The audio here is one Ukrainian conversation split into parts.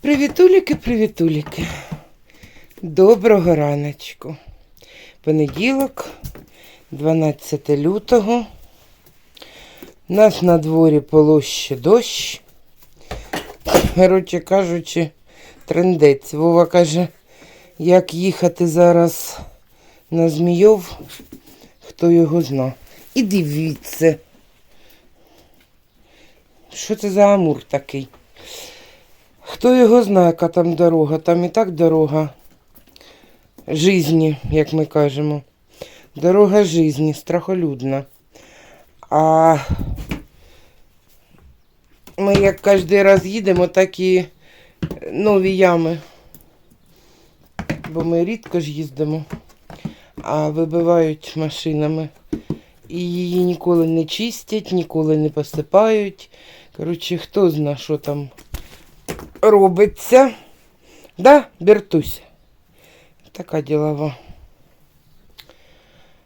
Привітуліки, привітуліки. Доброго раночку. Понеділок, 12 лютого. У нас на дворі полоще дощ. Коротше кажучи, трендець. Вова каже, як їхати зараз на Змійов, хто його зна. І дивіться. Що це за амур такий? Хто його знає, яка там дорога? Там і так дорога жизні, як ми кажемо. Дорога жизні, страхолюдна. А ми як кожен раз їдемо, так і нові ями. Бо ми рідко ж їздимо, а вибивають машинами. І її ніколи не чистять, ніколи не посипають. Коротше, хто зна, що там робиться. Да, Бертуся? Така ділова.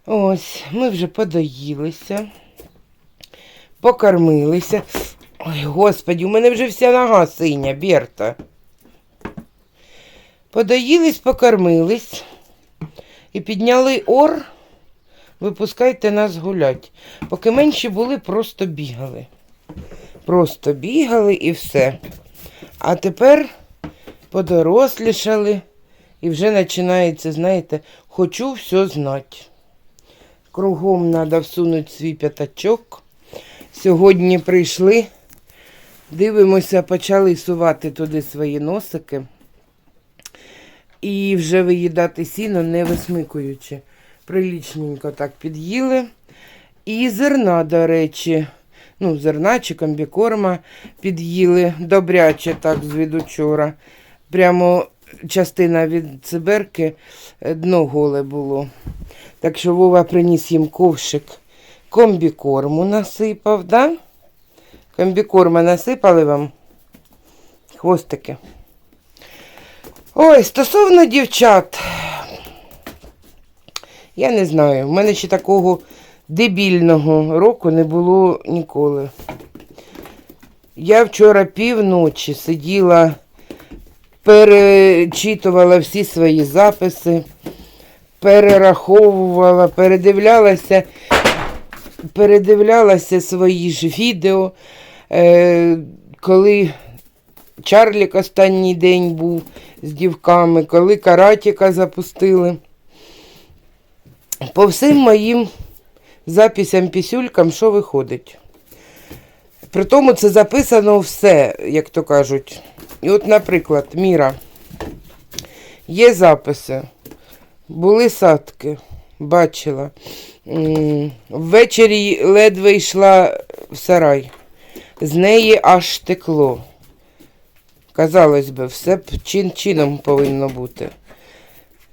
Ось, ми вже подоїлися, покормилися. Ой, господі, у мене вже вся нога синя, Берта. Подоїлись, покормились і підняли ор. Випускайте нас гулять. Поки менші були, просто бігали. Просто бігали і все. А тепер подорослішали і вже починається, знаєте, хочу все знати. Кругом треба всунути свій п'ятачок. Сьогодні прийшли, дивимося, почали сувати туди свої носики. І вже виїдати сіно, не висмикуючи. Прилічненько так під'їли. І зерна, до речі, ну, зерна чи комбікорма під'їли добряче так звідучора. Прямо частина від циберки е, дно голе було. Так що Вова приніс їм ковшик комбікорму насипав, да? Комбікорма насипали вам хвостики. Ой, стосовно дівчат, я не знаю, в мене ще такого дебільного року не було ніколи. Я вчора півночі сиділа, перечитувала всі свої записи, перераховувала, передивлялася, передивлялася свої ж відео, е, коли Чарлік останній день був з дівками, коли каратіка запустили. По всім моїм записям пісюлькам, що виходить. При тому це записано все, як то кажуть. І от, наприклад, Міра. Є записи. Були садки, бачила. Ввечері ледве йшла в сарай. З неї аж текло. Казалось би, все б чин-чином повинно бути.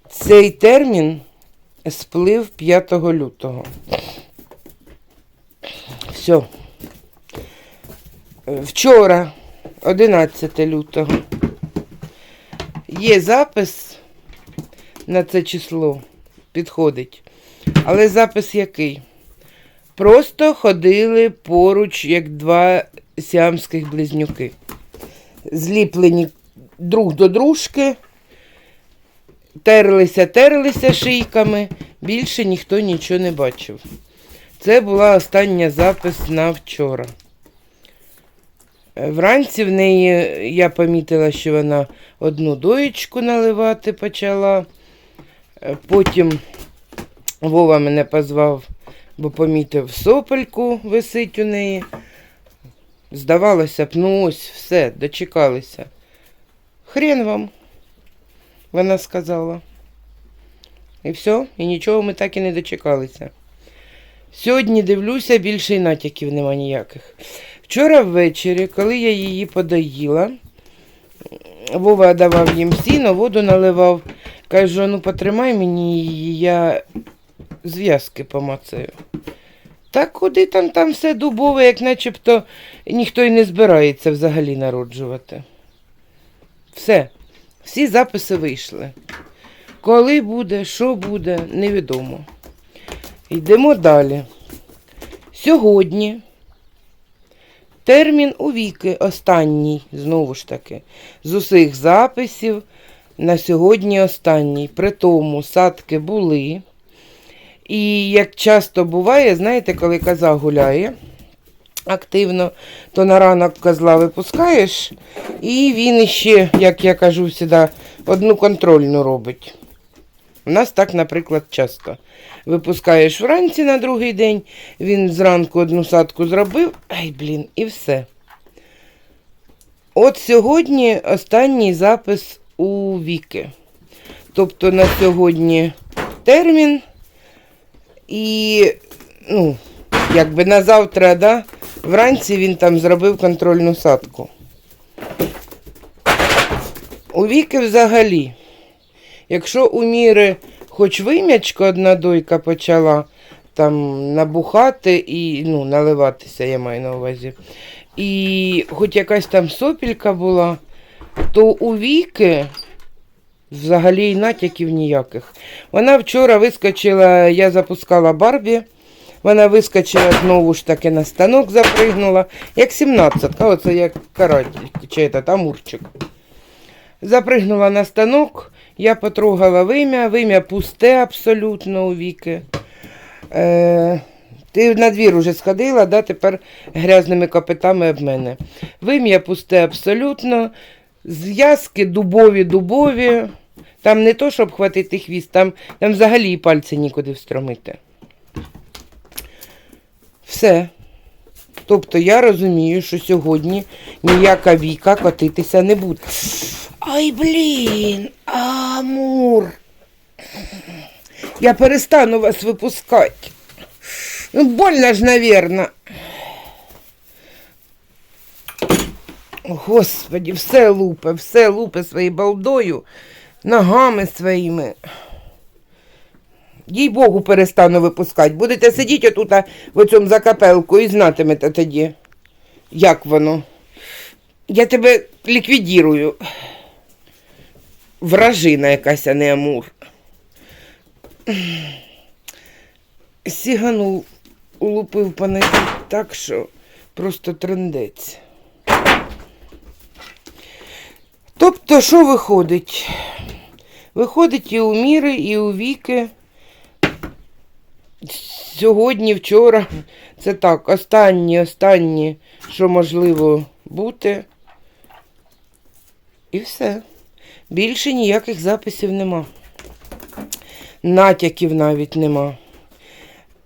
Цей термін сплив 5 лютого. Все. Вчора, 11 лютого, є запис на це число, підходить. Але запис який? Просто ходили поруч, як два сіамських близнюки. Зліплені друг до дружки, терлися, терлися шийками, більше ніхто нічого не бачив. Це була остання запис на вчора. Вранці в неї я помітила, що вона одну доєчку наливати почала. Потім Вова мене позвав, бо помітив сопельку висить у неї. Здавалося б, ну ось все, дочекалися. Хрен вам, вона сказала. І все, і нічого ми так і не дочекалися. Сьогодні дивлюся, більше й натяків нема ніяких. Вчора ввечері, коли я її подоїла, Вова давав їм сіно, воду наливав. Кажу, ну потримай мені її, я зв'язки помацаю. Та куди там там все дубове, як начебто ніхто й не збирається взагалі народжувати. Все, всі записи вийшли. Коли буде, що буде, невідомо. Йдемо далі. Сьогодні термін у віки останній, знову ж таки, з усіх записів на сьогодні останній. При тому садки були. І як часто буває, знаєте, коли коза гуляє активно, то на ранок козла випускаєш, і він іще, як я кажу завжди, одну контрольну робить. У нас так, наприклад, часто. Випускаєш вранці на другий день, він зранку одну садку зробив, ай, блін, і все. От сьогодні останній запис у Віки. Тобто на сьогодні термін. І, ну, якби на завтра, да, вранці він там зробив контрольну садку. У Віки взагалі, якщо у Міри хоч вим'ячко одна дойка почала там набухати і ну, наливатися, я маю на увазі, і хоч якась там сопілька була, то у Віки взагалі й натяків ніяких. Вона вчора вискочила, я запускала Барбі. Вона вискочила знову ж таки на станок, запригнула, як 17-ка, оце як каратель, чи этот, амурчик. Запригнула на станок, я потрогала вим'я, вим'я пусте абсолютно у віки. Е, ти на двір уже сходила, да, тепер грязними копитами об мене. Вим'я пусте абсолютно, зв'язки дубові-дубові. Там не то, щоб хватити хвіст, там, там взагалі пальці нікуди встромити. Все. Тобто я розумію, що сьогодні ніяка віка котитися не буде. Ай, блін, Амур. Я перестану вас випускати. Ну, больно ж, навірно. Господи, все лупе, все лупе своєю балдою, ногами своїми. Їй Богу перестану випускати. Будете сидіти отут в цьому закапелку і знатимете тоді, як воно. Я тебе ліквідірую. Вражина якась, а не амур. Сіганув, улупив нозі так, що просто трендець. Тобто, що виходить? Виходить і у міри, і у віки. Сьогодні, вчора. Це так, останні, останні, що можливо бути. І все. Більше ніяких записів нема. Натяків навіть нема.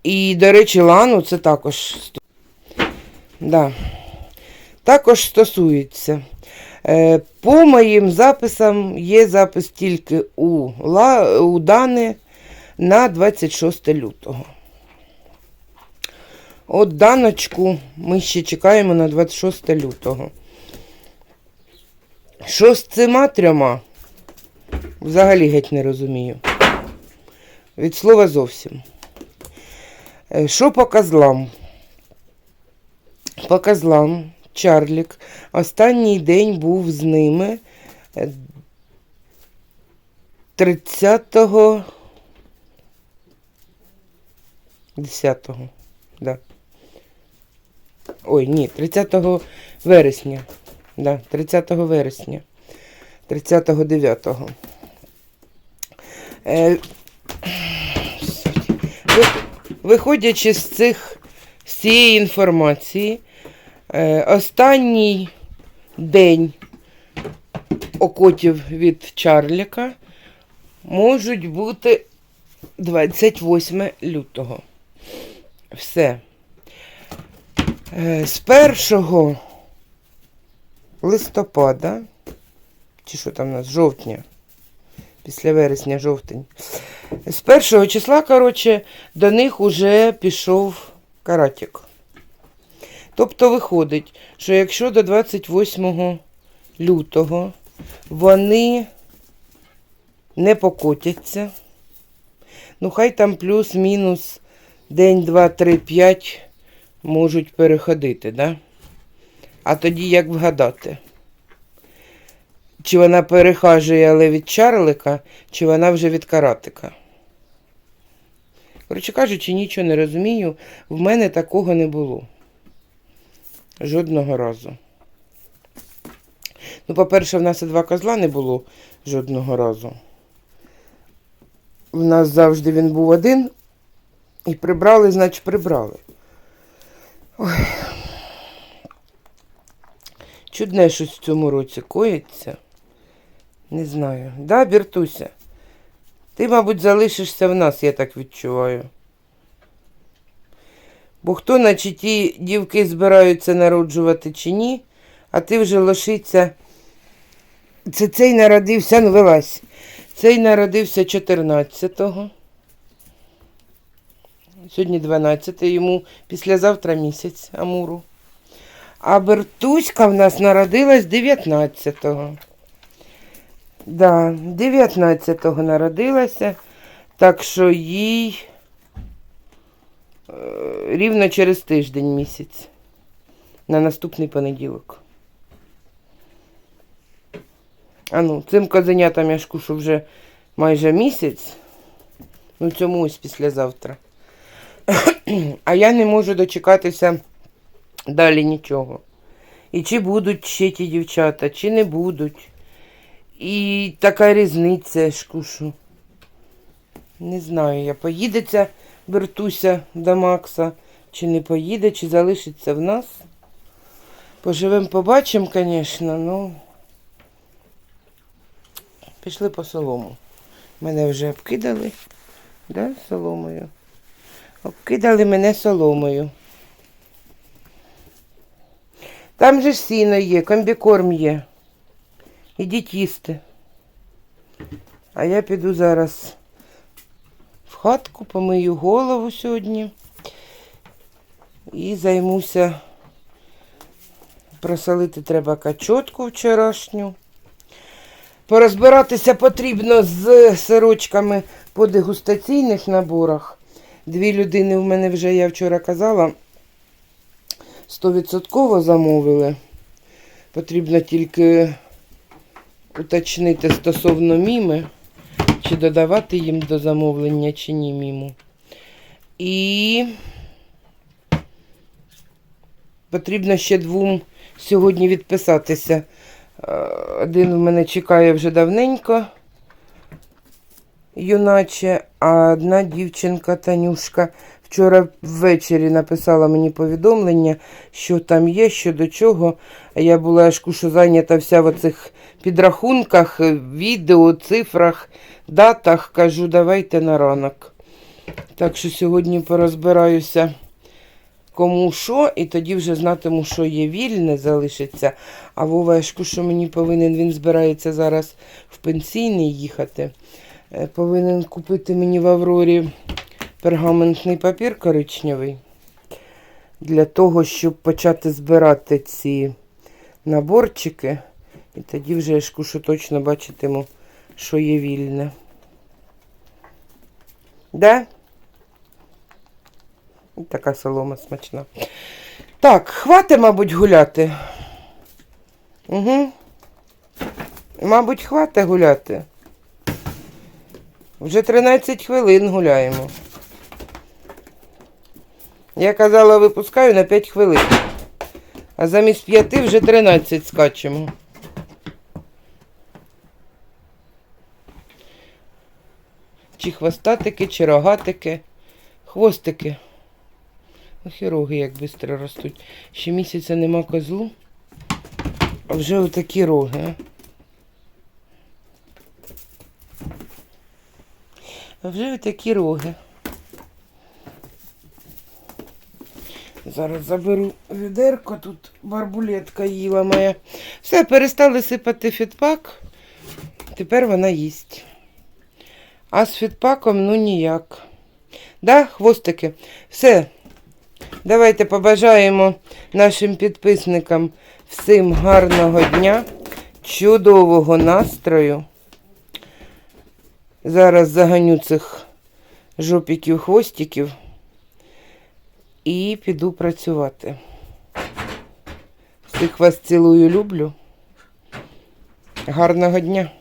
І, до речі, лану це також. Да. Також стосується. Е, По моїм записам є запис тільки у, у Дани на 26 лютого. От даночку ми ще чекаємо на 26 лютого. Що з цими трьома? Взагалі геть не розумію. Від слова зовсім. Е, Що по козлам? По козлам Чарлік останній день був з ними е, 30-го 10-го, да. Ой, ні, 30 вересня. Да, 30 вересня. 30-го 9-го. Е, виходячи з цих з цієї інформації, останній день окотів від Чарліка можуть бути 28 лютого. Все. Е, З 1 листопада, чи що там у нас, жовтня, після вересня, жовтень. З 1 числа, коротше, до них уже пішов каратик. Тобто виходить, що якщо до 28 лютого вони не покотяться, ну хай там плюс-мінус день, два, три, п'ять можуть переходити, да? А тоді як вгадати? Чи вона перехажує, але від чарлика, чи вона вже від каратика? Коротше кажучи, нічого не розумію. В мене такого не було. Жодного разу. Ну, по-перше, в нас і два козла не було жодного разу. В нас завжди він був один. І прибрали, значить, прибрали. Ой. Чудне щось в цьому році коїться. Не знаю. Да, Біртуся? Ти, мабуть, залишишся в нас, я так відчуваю. Бо хто наче ті дівки збираються народжувати чи ні, а ти вже лишиться. Це цей народився, ну вилазь. Цей народився 14-го. Сьогодні 12 йому післязавтра місяць Амуру. А Бертуська в нас народилась 19-го. Да, 19-го народилася, так що їй е, рівно через тиждень місяць. На наступний понеділок. А ну, цим козенятам я ж кушу вже майже місяць. Ну, цьому ось післязавтра. А я не можу дочекатися далі нічого. І чи будуть ще ті дівчата, чи не будуть. І така різниця я ж. Не знаю, я поїдеться Бертуся до Макса, чи не поїде, чи залишиться в нас. Поживемо, побачимо, звісно, ну. Пішли по солому. Мене вже обкидали, да, соломою. Обкидали мене соломою. Там же ж сіно є, комбікорм є. Ідіть їсти. А я піду зараз хатку, помию голову сьогодні і займуся. Просолити треба качотку вчорашню. Порозбиратися потрібно з сирочками по дегустаційних наборах. Дві людини в мене вже, я вчора казала, 100% замовили. Потрібно тільки уточнити стосовно міми, чи додавати їм до замовлення, чи ні міму. І потрібно ще двом сьогодні відписатися. Е, Один в мене чекає вже давненько, юначе, а одна дівчинка Танюшка вчора ввечері написала мені повідомлення, що там є, що до чого. Я була аж кушу зайнята вся в оцих підрахунках, е, відео, цифрах, датах. Кажу, давайте на ранок. Так що сьогодні порозбираюся. Кому що, і тоді вже знатиму, що є вільне, залишиться. А Вова Ешку, що мені повинен, він збирається зараз в пенсійний їхати. Е, Повинен купити мені в Аврорі пергаментний папір коричневий. Для того, щоб почати збирати ці наборчики. І тоді вже Ешку, що точно бачитиму, що є вільне. Да? Така солома смачна. Так, хватить, мабуть, гуляти. Угу. Мабуть, хватить гуляти. Вже 13 хвилин гуляємо. Я казала, випускаю на 5 хвилин. А замість 5 вже 13 скачемо. Чи хвостатики, чи рогатики. Хвостики. Ох і роги як швидко ростуть. Ще місяця нема козлу. А вже отакі роги. А вже отакі роги. Зараз заберу відерко, тут барбулетка їла моя. Все, перестали сипати фітпак. Тепер вона їсть. А з фітпаком ну ніяк. Да, хвостики. Все. Давайте побажаємо нашим підписникам всім гарного дня, чудового настрою. Зараз заганю цих жопіків, хвостиків і піду працювати. Всіх вас цілую, люблю. Гарного дня!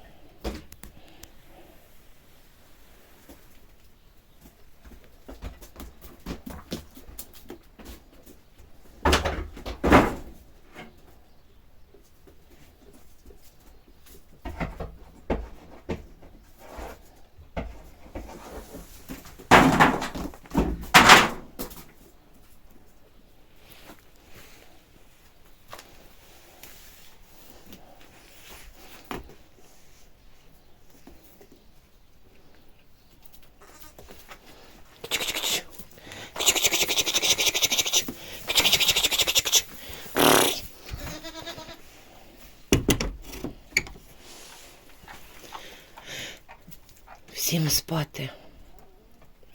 Всім спати.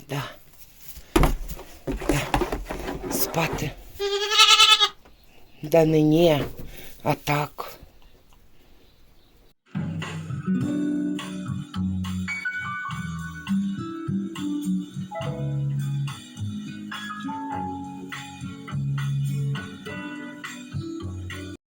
Да. Да. Спати. Да не ні, а так.